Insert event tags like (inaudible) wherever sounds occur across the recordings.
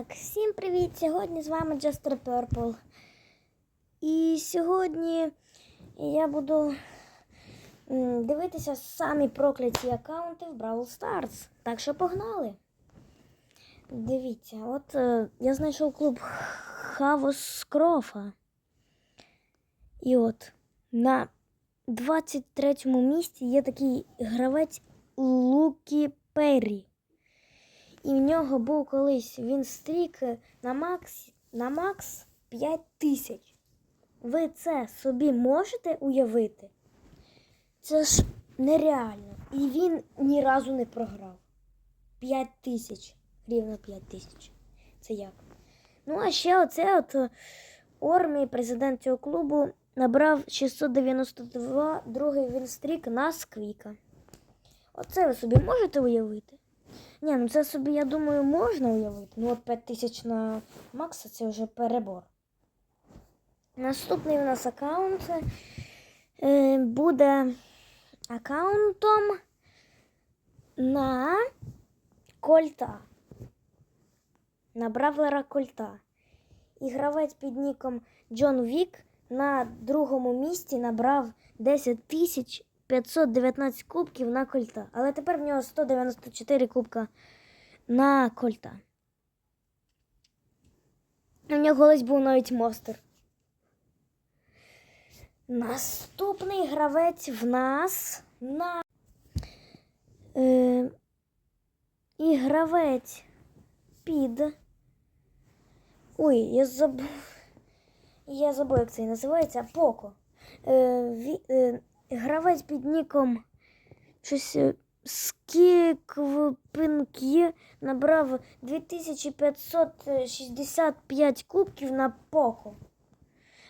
Так, всім привіт! Сьогодні з вами Jester Purple. І сьогодні я буду дивитися самі прокляті аккаунти в Brawl Stars. Так що погнали. Дивіться, от е, я знайшов клуб Хавос Скрофа. І от на 23-му місці є такий гравець Лукі Перрі. І в нього був колись він стрік на макс, на макс 5 тисяч. Ви це собі можете уявити? Це ж нереально. І він ні разу не програв. 5 тисяч. Рівно 5 тисяч. Це як? Ну, а ще оце от е, Ормі, президент цього клубу, набрав 692 другий він стрік на сквіка. Оце ви собі можете уявити? Ні, ну це собі, я думаю, можна уявити. Ну от 5 тисяч на Макса це вже перебор. Наступний у нас аккаунт е, буде аккаунтом на Кольта. На Бравлера Кольта. І гравець під ніком Джон Вік на другому місці набрав 10 тисяч 519 кубків на кольта. Але тепер в нього 194 кубка на кольта. У нього колись був навіть монстр. Наступний гравець в нас на е, і гравець під. Ой, я забув. Я забув, як це називається. Поко. Е, ві, е, гравець під ніком щось е, Скіквпинк'є набрав 2565 кубків на Поко.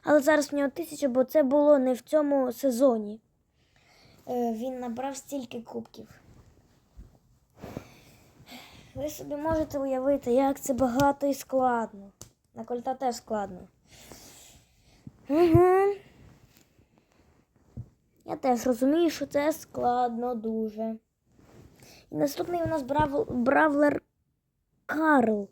Але зараз в нього 1000, бо це було не в цьому сезоні. Е, Він набрав стільки кубків. Ви собі можете уявити, як це багато і складно. На кольта теж складно. Угу. Я теж розумію, що це складно дуже. І наступний у нас брав... Бравлер Карл.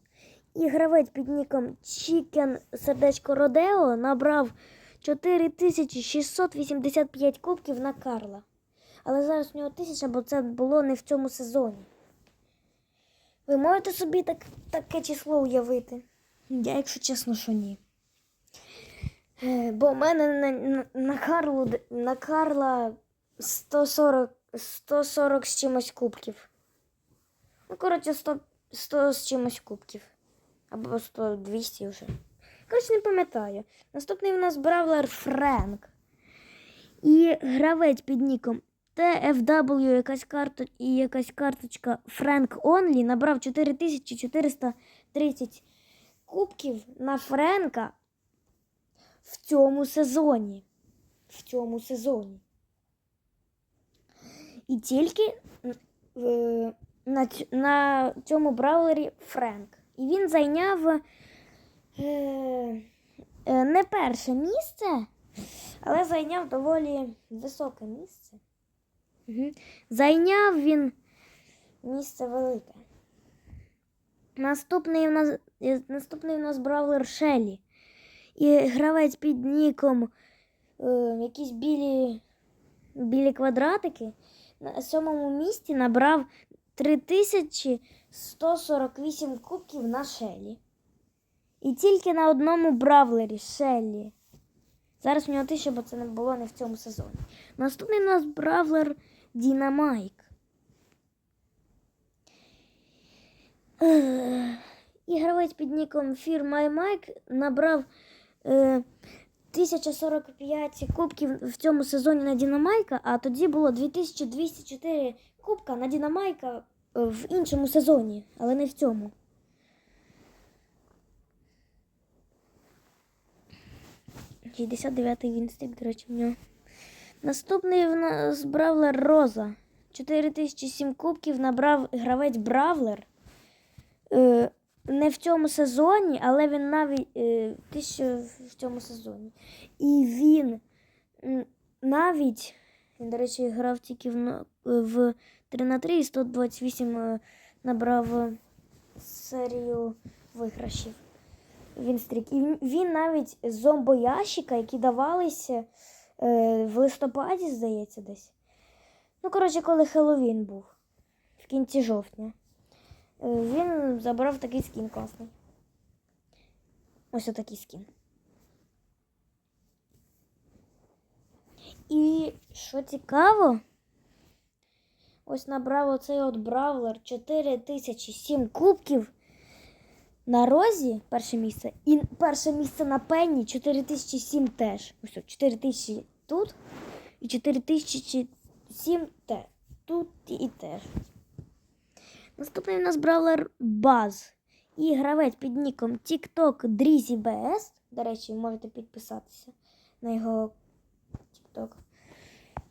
І гравець під ніком Чікен Сердечко Родео набрав 4685 кубків на Карла. Але зараз у нього 1000, бо це було не в цьому сезоні. Ви можете собі так, таке число уявити? Я, якщо чесно, що ні. Е, Бо в мене на, на, Карлу, на Карла 140, 140 з чимось кубків. Ну, коротше, 100, 100 з чимось кубків. Або 100, 200 вже. Коротше, не пам'ятаю. Наступний у нас Бравлер Френк. І гравець під ніком TFW якась карта і якась карточка Frank Only набрав 4430 кубків на Френка в цьому сезоні. В цьому сезоні. І тільки е, на, цьому браулері Френк. І він зайняв е, е, не перше місце, але зайняв доволі високе місце. Угу. Зайняв він місце велике. Наступний у нас, е, наступний у нас бравлер Шелі. І гравець під ніком е, якісь білі, білі квадратики на сьомому місці набрав 3148 кубків на Шелі. І тільки на одному бравлері Шелі. Зараз в нього тисяча, бо це не було не в цьому сезоні. Наступний у нас бравлер Дінамайк. Ех, І гравець під ніком My Mike набрав е, 1045 кубків в цьому сезоні на Дінамайка, а тоді було 2204 кубка на Дінамайка е, в іншому сезоні, але не в цьому. Дев'ятий вінстик, до речі, в нього. Наступний в нас Бравлер Роза. 4007 кубків набрав гравець Бравлер. Е, не в цьому сезоні, але він навіть е, тисячу в цьому сезоні. І він навіть, він, до речі, грав тільки в, в 3 на 3 і 128 е, набрав е, серію виграшів. Він стрік. І він- навіть з зомбоящика, які давалися е, в листопаді, здається, десь. Ну, коротше, коли Хеллоуін був в кінці жовтня. Е, він забрав такий скін класний. Ось отакий скін. І що цікаво, ось набрав оцей от Бравлер 4007 кубків. На розі перше місце. І перше місце на пенні 4007 теж. Ось от, 4000 тут і 4007 те. Тут і теж. Наступний у нас бравлер Баз. І гравець під ніком TikTok Drizzy BS. До речі, можете підписатися на його TikTok.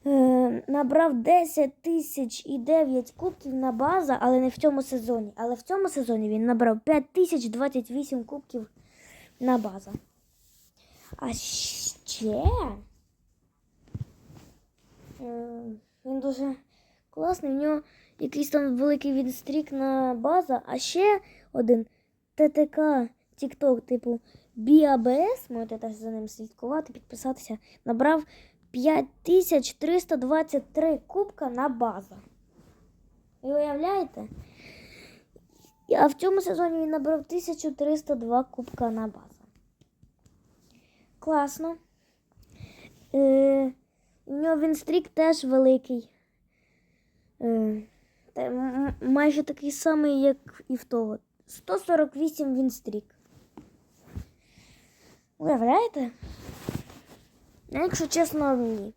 Е, набрав 10 тисяч і 9 кубків на база, але не в цьому сезоні. Але в цьому сезоні він набрав 5 тисяч 28 кубків на база. А ще е, він дуже класний. В нього якийсь там великий відстрік на база, а ще один ТТК TikTok, типу BABS, можете теж за ним слідкувати, підписатися. Набрав 5323 кубка на база. Ви уявляєте? А в цьому сезоні він набрав 1302 кубка на база. Класно. Е, у нього він стрік теж великий. Е, майже такий самий, як і в того. 148 він стрік. Уявляєте? Ну, Якщо чесно, ні.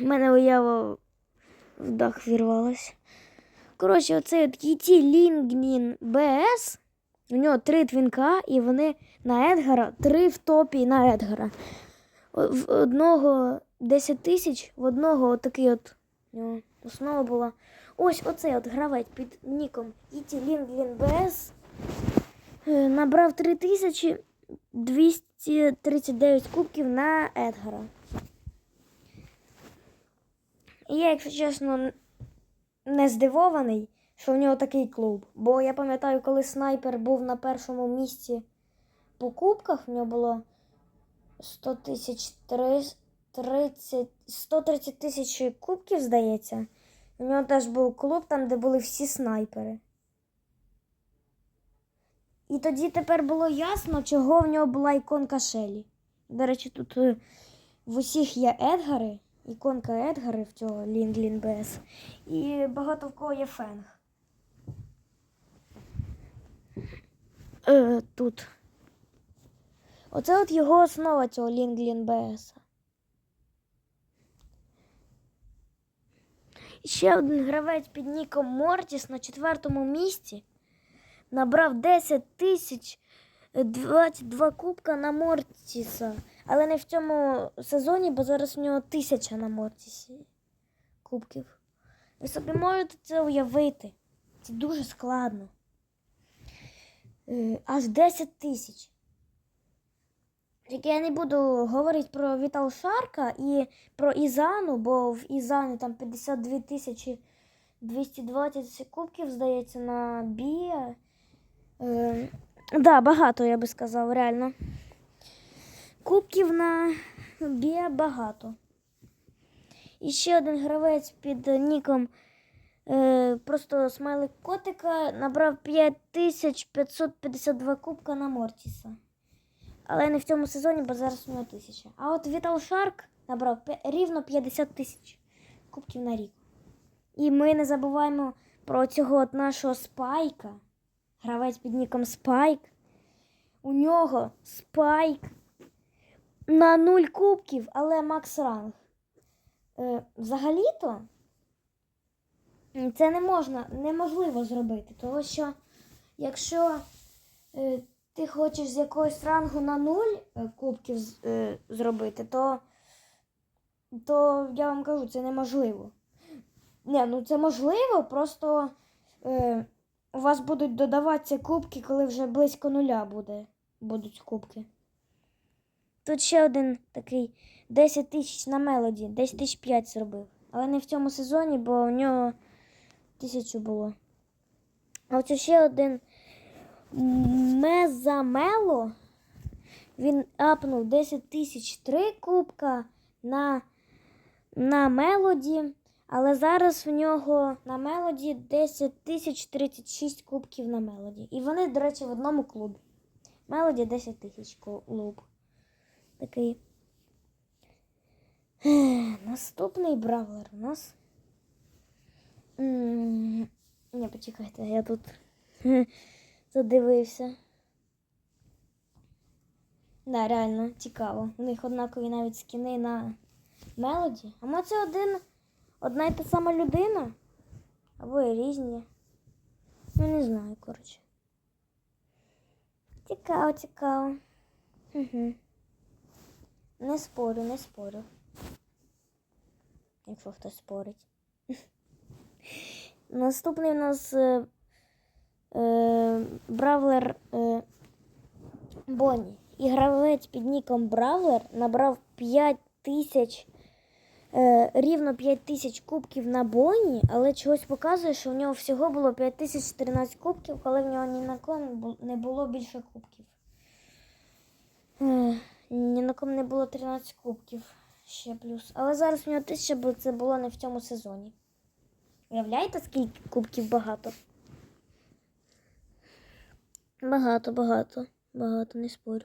У мене уява в дах вірвалась. Коротше, оцей от ET Lingnin BS. У нього три твінка, і вони на Едгара, три в топі на Едгара. В одного 10 тисяч, в одного отакий от основа була. Ось оцей от гравець під ніком ET Lingnin е, набрав 3239 кубків на Едгара. І я, якщо чесно, не здивований, що в нього такий клуб. Бо я пам'ятаю, коли снайпер був на першому місці по кубках, в нього було 100 тисяч 30, 130 тисяч кубків, здається. У нього теж був клуб, там, де були всі снайпери. І тоді тепер було ясно, чого в нього була іконка Шелі. До речі, тут е, в усіх є Едгари, іконка Едгари в цього Лінглін БС. І багато в кого є фенг. Е, тут. Оце от його основа цього Лінглін БС. Ще один гравець під ніком Мортіс на четвертому місці набрав 10 тисяч 22 кубка на Мортіса. Але не в цьому сезоні, бо зараз у нього тисяча на Мортісі кубків. Ви собі можете це уявити. Це дуже складно. Е, Аж 10 тисяч. Тільки я не буду говорити про Вітал Шарка і про Ізану, бо в Ізані там 52 тисячі 220 кубків, здається, на Бія. Е, да, багато, я би сказав, реально. Кубків на Бія багато. І ще один гравець під ніком е, просто смайлик котика набрав 5552 кубка на Мортіса. Але не в цьому сезоні, бо зараз у нього тисяча. А от Вітал Шарк набрав рівно 50 тисяч кубків на рік. І ми не забуваємо про цього от нашого спайка. Гравець під ніком Спайк. У нього спайк на 0 кубків, але макс ранг. Е, взагалі-то це не можна, неможливо зробити, тому що якщо е, ти хочеш з якогось рангу на 0 е, кубків е, зробити, то, то я вам кажу, це неможливо. Ні, ну це можливо, просто е, у вас будуть додаватися кубки, коли вже близько нуля буде, будуть кубки. Тут ще один такий 10 тисяч на мелоді, 10 тисяч 5 зробив. Але не в цьому сезоні, бо у нього тисячу було. А оце ще один Мезамело. Він апнув 10 тисяч три кубка на, на мелоді, але зараз в нього на мелоді 10 тисяч 36 кубків на мелоді. І вони, до речі, в одному клубі. Мелоді 10 тисяч клуб. Такий. Наступний бравлер у нас. М, Ні, почекайте, я тут задивився. Да, реально цікаво. У них однакові навіть скіни на мелоді. А може це один, одна й та сама людина? Або і різні. Ну, не знаю, коротше. Цікаво, цікаво. Угу. Не спорю, не спорю. Якщо хтось спорить. (laughs) Наступний у нас е, бравлер е, Бонні. І гравець під ніком Бравлер набрав 5 тисяч, е, рівно 5 тисяч кубків на Бонні, але чогось показує, що в нього всього було 5014 кубків, коли в нього ні на кого не було більше кубків. Е, ні на кому не було 13 кубків ще плюс. Але зараз в нього 1000, бо це було не в цьому сезоні. Уявляєте, скільки кубків багато? Багато, багато, багато, не спорю.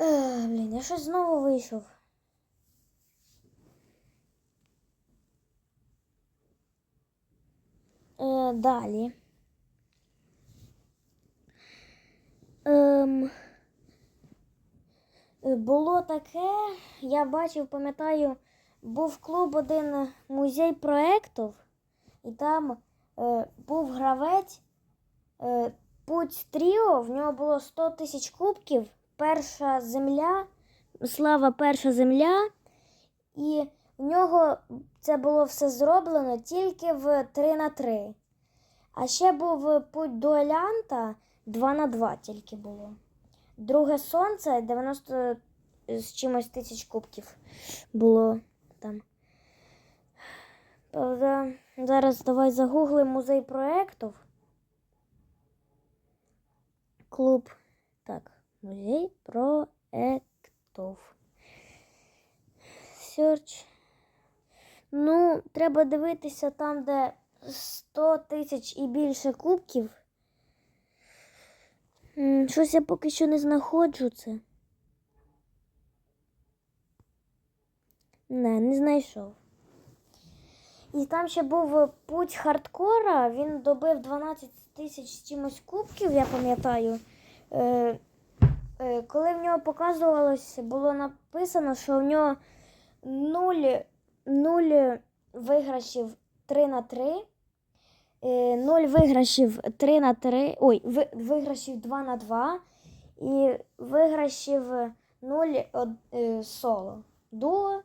Е, блін, я щось знову вийшов. Е, далі. Ем, було таке, я бачив, пам'ятаю, був клуб один музей проєктів, і там е, був гравець Путь Тріо, в нього було 100 тисяч кубків, перша земля, слава перша земля, і в нього це було все зроблено тільки в 3 на 3. А ще був путь дуелянта 2 на 2 тільки було. Друге сонце 90 з чимось тисяч кубків було там. Правда, зараз давай загуглимо музей проєктів. Клуб. Так, музей проєктів. Search. Ну, треба дивитися там, де 100 тисяч і більше кубків. Щось я поки що не знаходжу це. Не, не знайшов. І там ще був путь хардкора, він добив 12 тисяч з чимось кубків, я пам'ятаю. Е, е, коли в нього показувалось, було написано, що в нього 0, 0 виграшів 3 на 3, е, 0 виграшів 3 на 3, ой, виграшів 2 на 2 і виграшів 0 од- е, соло. Дуо,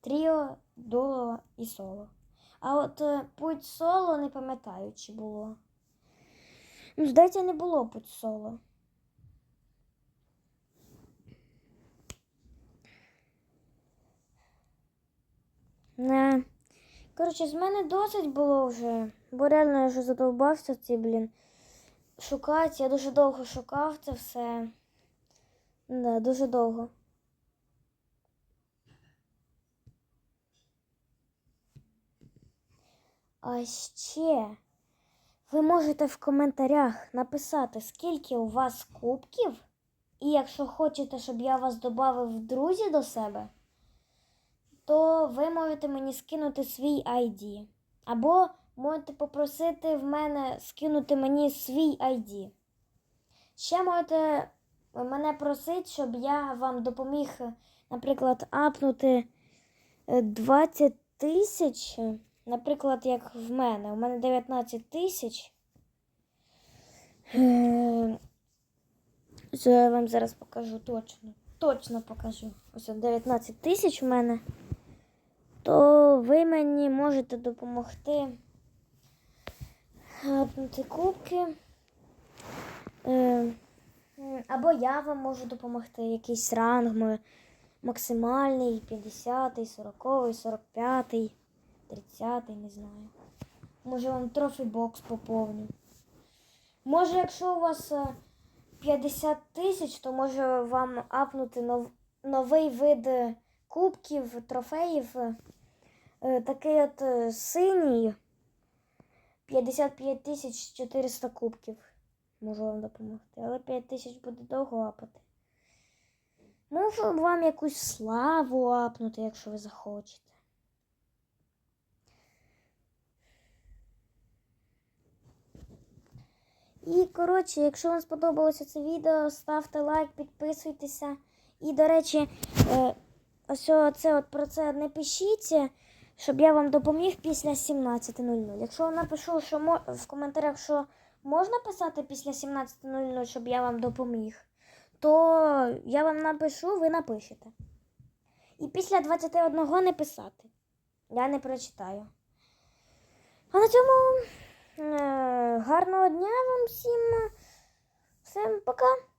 тріо, дуо і соло. А от е, путь соло не пам'ятаю, чи було. Ну, здається, не було путь соло. Не. Коротше, з мене досить було вже. Бо реально я вже задовбався ці, блін. Шукати. Я дуже довго шукав це все. Да, дуже довго. А ще ви можете в коментарях написати, скільки у вас кубків. І якщо хочете, щоб я вас додав в друзі до себе, то ви можете мені скинути свій ID. Або можете попросити в мене скинути мені свій ID. Ще можете мене просити, щоб я вам допоміг, наприклад, апнути е, 20 тисяч. Наприклад, як в мене. У мене 19 тисяч. Це я вам зараз покажу точно. Точно покажу. Ось 19 тисяч у мене. То ви мені можете допомогти апнути кубки. Е, Або я вам можу допомогти. Якийсь ранг максимальний, 50, 40, 45. 30, не знаю. Може вам трофі бокс поповню. Може, якщо у вас е, 50 тисяч, то може вам апнути нов, новий вид е, кубків, трофеїв. е, е, Такий от е, синій. 55 тисяч 400 кубків. Можу вам допомогти. Але 5 тисяч буде довго апати. Можу вам якусь славу апнути, якщо ви захочете. І, коротше, якщо вам сподобалося це відео, ставте лайк, підписуйтеся. І, до речі, е, ось це от про це не пишіть, щоб я вам допоміг після 17.00. Якщо я напишу що в коментарях, що можна писати після 17.00, щоб я вам допоміг, то я вам напишу, ви напишете. І після 21 не писати. Я не прочитаю. А на цьому гарного дня вам всім. Всім пока.